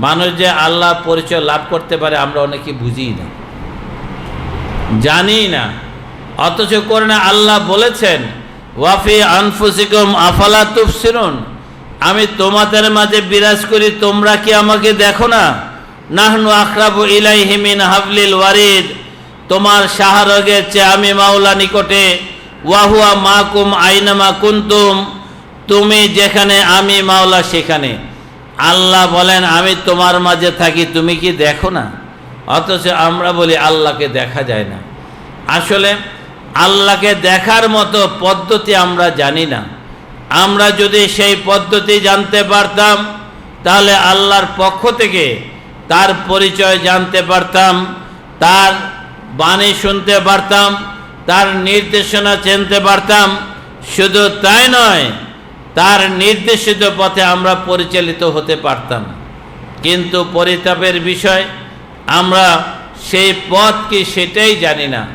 মানুষ যে আল্লাহ পরিচয় লাভ করতে পারে, আমরা অনেকে বুঝি না। জানি না। অথচ করোনা আল্লাহ বলেছেন, ওয়াফি আনফুসিকম আফালা তুফসিরুন আমি তোমাদের মাঝে বিরাজ করি, তোমরা কি আমাকে দেখো না? নাহনু আখরাবু ইলাইহি মিন হাবলিল ওয়ারিদ। তোমার শাহরগের চেয়ে আমি মাওলা নিকটে, ওয়াহুয়া মাকুম আইনামা কুন্তুম। তুমি যেখানে, আমি মাওলা সেখানে। আল্লাহ বলেন, আমি তোমার মাঝে থাকি, তুমি কি দেখো না? অথচ আমরা বলি, আল্লাহকে দেখা যায় না। আসলে আল্লাহকে দেখার মতো পদ্ধতি আমরা জানি না। আমরা যদি সেই পদ্ধতি জানতে পারতাম, তাহলে আল্লাহর পক্ষ থেকে তার পরিচয় জানতে পারতাম, তার বাণী শুনতে পারতাম, তার নির্দেশনা চিনতে পারতাম। শুধু তাই নয় তার নির্দেশিত পথে আমরা পরিচালিত হতে পারতাম। কিন্তু পরিতাপের বিষয়, আমরা সেই পথ কি সেটাই জানি না।